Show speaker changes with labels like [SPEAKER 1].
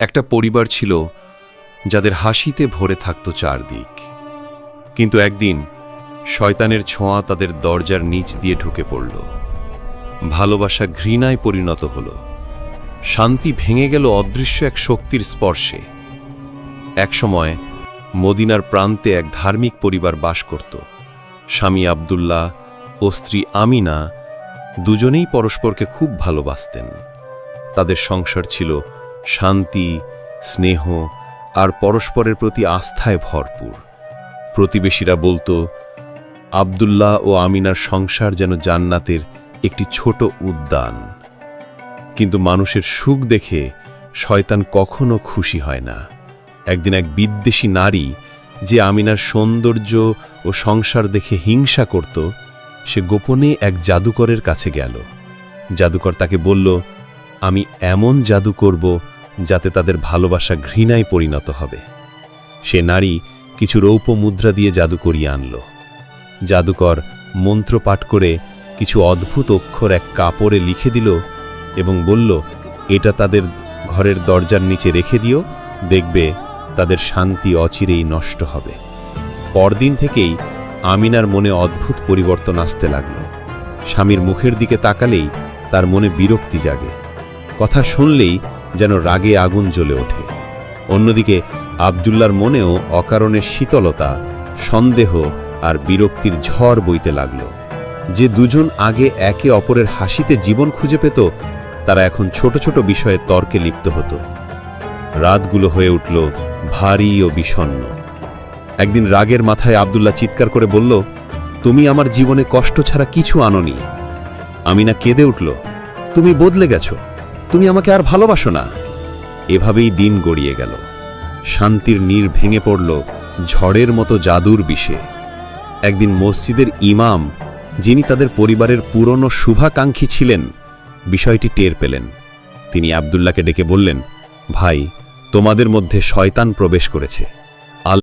[SPEAKER 1] একটা পরিবার ছিল যাদের হাসিতে ভরে থাকত চারদিক। কিন্তু একদিন শয়তানের ছোঁয়া তাদের দরজার নিচ দিয়ে ঢুকে পড়ল। ভালোবাসা ঘৃণায় পরিণত হল। শান্তি ভেঙে গেল অদৃশ্য এক শক্তির স্পর্শে। একসময় মদিনার প্রান্তে এক ধার্মিক পরিবার বাস করত। স্বামী আবদুল্লাহ ও স্ত্রী আমিনা দুজনেই পরস্পরকে খুব ভালোবাসতেন। তাদের সংসার ছিল শান্তি, স্নেহ আর পরস্পরের প্রতি আস্থায় ভরপুর। প্রতিবেশীরা বলতো, আবদুল্লাহ ও আমিনার সংসার যেন জান্নাতের একটি ছোট উদ্যান। কিন্তু মানুষের সুখ দেখে শয়তান কখনো খুশি হয় না। একদিন এক বিদ্বেষী নারী যে আমিনার সৌন্দর্য ও সংসার দেখে হিংসা করত, সে গোপনে এক জাদুকরের কাছে গেল। জাদুকর তাকে বলল আমি এমন জাদু করব যাতে তাদের ভালোবাসা ঘৃণায় পরিণত হবে। সে নারী কিছু রৌপ্য মুদ্রা দিয়ে জাদু করিয়ে আনল। জাদুকর মন্ত্র পাঠ করে কিছু অদ্ভুত অক্ষর এক কাপড়ে লিখে দিল এবং বলল, এটা তাদের ঘরের দরজার নিচে রেখে দিও, দেখবে তাদের শান্তি অচিরেই নষ্ট হবে। পরদিন থেকেই আমিনার মনে অদ্ভুত পরিবর্তন আসতে লাগল। স্বামীর মুখের দিকে তাকালেই তার মনে বিরক্তি জাগে। কথা শুনলেই যেন রাগে আগুন জ্বলে ওঠে। অন্যদিকে আবদুল্লার মনেও অকারণে শীতলতা, সন্দেহ আর বিরক্তির ঝড় বইতে লাগল। যে দুজন আগে একে অপরের হাসিতে জীবন খুঁজে পেত, তারা এখন ছোট ছোট বিষয়ে তর্কে লিপ্ত হতো। রাতগুলো হয়ে উঠল ভারী ও বিষণ্ণ। একদিন রাগের মাথায় আবদুল্লাহ চিৎকার করে বলল, তুমি আমার জীবনে কষ্ট ছাড়া কিছু আনোনি। আমিনা কেঁদে উঠল, তুমি বদলে গেছো। তুমি আমাকে আর ভালোবাসো না। এভাবেই দিন গড়িয়ে গেল। শান্তির নীর ভেঙে পড়ল ঝড়ের মতো জাদুর বিষে। একদিন মসজিদের ইমাম, যিনি তাদের পরিবারের পুরনো শুভাকাঙ্ক্ষী ছিলেন, বিষয়টি টের পেলেন। তিনি আবদুল্লাকে ডেকে বললেন, ভাই, তোমাদের মধ্যে শয়তান প্রবেশ করেছে।